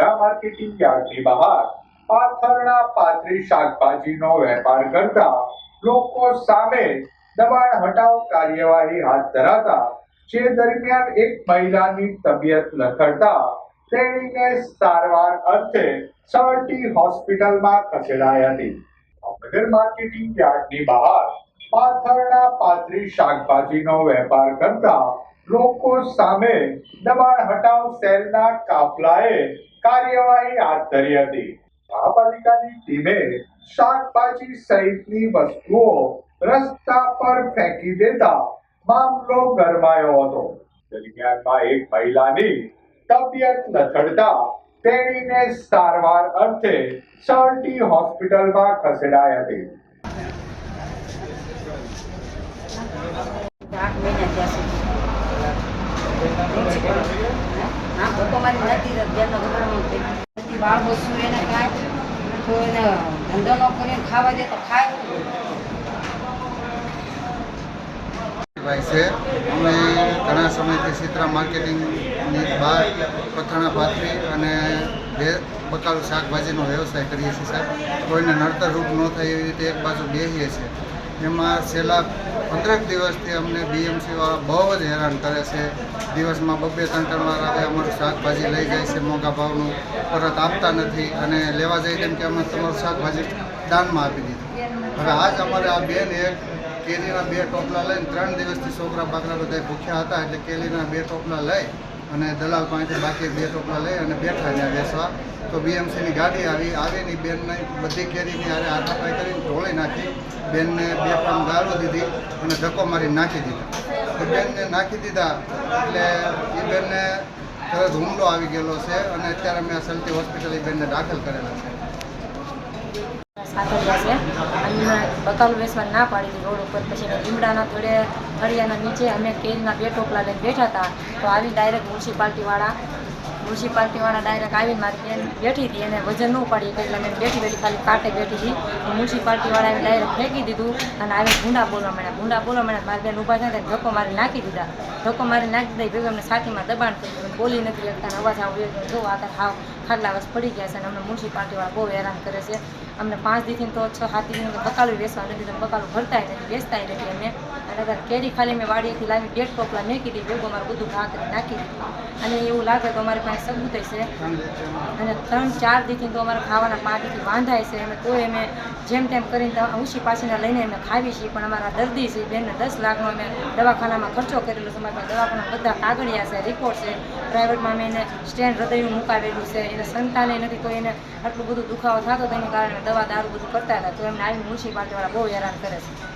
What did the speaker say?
ગા માર્કેટિંગ યાર્ડની બહાર. પાથરના પાથરી, શાકભાજીનો વેપાર કરતા લોકો સામે દબાણ હટાવ કાર્યવાહી હાથ ધરાતા, જે દરમિયાન એક મહિલાની તબિયત લથડતા તેણીને સારવાર અર્થે સવર્ટી હોસ્પિટલમાં ખસેડાઈ હતી. ભાવનગર માર્કેટિંગ યાર્ડની બહાર પાથરના પાથરી, શાકભાજીનો વેપાર કરતા લોકો સામે દબાણ હટાવ સેલના કાફલાએ કાર્યવાહી હાથ ધરી હતી. મહાપાલિકાની ટીમે શાકભાજી સહિતની વસ્તુઓ રસ્તા પર ફેંકી દેતા મામલો ગરમાયો હતો. દરમિયાનમાં એક મહિલાની તબિયત લથડતા તેણીને સારવાર અર્થે સરટી હોસ્પિટલમાં ખસેડાઈ હતી આઠ મહિના થયા છે ભાઈ છે, અમે ઘણા સમયથી સિત્રા માર્કેટિંગની બહાર પથાણા પાથરી અને બકાલું શાકભાજીનો વ્યવસાય કરીએ છીએ સાહેબ. કોઈને નડતર રૂપ ન થાય એવી રીતે એક બાજુ બેસીએ છીએ. એમાં છેલ્લા પંદરેક દિવસથી અમને બીએમસી વાળા બહુ જ હેરાન કરે છે. દિવસમાં બબ્બે ત્રણ ત્રણ વાર આવે અમારું શાકભાજી લઈ જાય છે મોંઘા ભાવનું, પરત આપતા નથી અને લેવા જઈએ તેમ કે અમે તમારું શાકભાજી દાનમાં આપી દીધું. હવે આજ અમારે આ બેન એક કેરીના બે ટોપલા લઈને ત્રણ દિવસથી છોકરા બાકરા બધા ભૂખ્યા હતા એટલે કેરીના બે ટોપલા લઈ અને દલાલ પાસેથી બાકી બે ટોપલા લઈ અને બેઠા ત્યાં બેસવા. તો બીએમસીની ગાડી આવી. આવીની બેનને બધી કેરીની આરે હાથાપાઈ કરીને ઢોળી નાખી. બેનને બે પામ ગાળો દીધી અને ધક્કો મારી નાખી દીધા. તો બેનને નાખી દીધા એટલે એ બેનને તરત હુમલો આવી ગયેલો છે અને અત્યારે મેં સલટી હોસ્પિટલ એ બેનને દાખલ કરેલા છે. બકાલું બેસવા ના પાડી હતી રોડ ઉપર. પછી લીમડાના થોડે ફળિયાના નીચે અમે કેરીના બે ટોપલા લઈને બેઠા હતા. તો આવી ડાયરેક્ટ મ્યુનિસિપાલિટીવાળા મ્યુનિસિપાલિટીવાળા ડાયરેક્ટ આવીને મારી બેન બેઠી હતી. એને વજન ન ઉપાડી એટલે મેં બેઠી બેઠી ખાલી કાંટે બેઠી હતી. તો મ્યુનિસિપાલિટીવાળાએ ડાયરેક્ટ ફેંકી દીધું અને આવી ગુંડા બોલવા માંડ્યા. ગુંડા બોલવા માંડ્યા મારી બેન ઊભા થયા ધક્કો મારી નાખી દીધા. ધક્કો મારી નાખી દઈ ભેગા અમને છાતીમાં દબાણ ગયું બોલી નથી શકતા અવાજ આવું જો આ હાવ ખાટલા વસ પડી ગયા છે અને અમને મ્યુનિસિપાલિટીવાળા બહુ હેરાન કરે છે. અમને પાંચ દીથી તો છ સાત દીથી બકાલું બેસવા નથી તો બકાલું ભરતાય નથી, વેચતાય નથી અમે અને અગર કેરી ખાલી મેં વાડીએથી લાવી ડેઢ ટોપલા મેકી દીધી, ભેગું અમારું બધું ભાગ કરી નાખી દીધું. અને એવું લાગે તો અમારી પાસે સબૂત છે. અને ત્રણ ચાર દીથી તો અમારા ખાવાના પાંચ દીથી વાંધાય છે. અમે તોય અમે જેમ તેમ કરીને ઊંચી પાછીને લઈને અમે ખાવી છીએ, પણ અમારા દર્દી છે, બેનને દસ લાખનો અમે દવાખાનામાં ખર્ચો કરેલો છે પાસે દવાખાના બધા કાગળિયા છે રિપોર્ટ છે. પ્રાઇવેટમાં અમે એને સ્ટેન્ડ હૃદયનું મુકાવેલું છે. એને સંતાને નથી તો એને આટલું બધું દુખાવો થતો તેના કારણે દવા દારૂ બધું કરતા હતા. તો એમને આવી મ્યુનિસિપાલિટીવાળા બહુ હેરાન કરે છે.